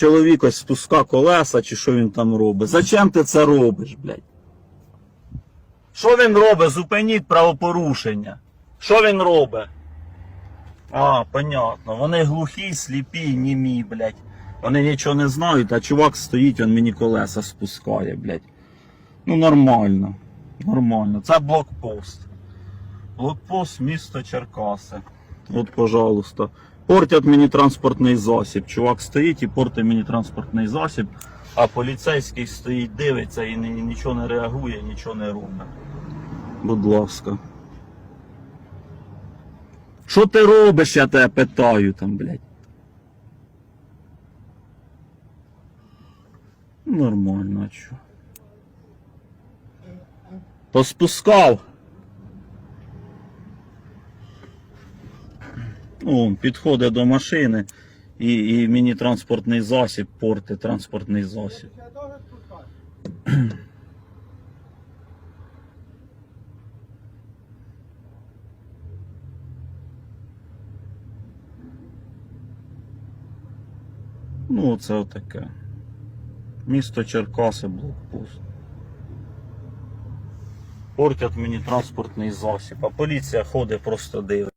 Чоловік ось спуска колеса, чи що він там робить. Зачем ти це робиш, блядь? Що він робить? Зупиніть правопорушення. Що він робить? А, понятно. Вони глухі, сліпі, німі, блядь. Вони нічого не знають, а чувак стоїть, він мені колеса спускає, блядь. Ну нормально. Нормально. Це блокпост. Блокпост місто Черкаси. От, пожалуйста. Портять мені транспортний засіб. Чувак стоїть і портить мені транспортний засіб, а поліцейський стоїть, дивиться і нічого не реагує, нічого не робить. Будь ласка. Що ти робиш, я тебе питаю там, блядь? Нормально, а чо? Поспускав. Ну, підходить до машини і, і мені транспортний засіб портить транспортний засіб. Ну, оце отаке. Місто Черкаси, блокпост. Портять мені транспортний засіб, а поліція ходить просто дивиться.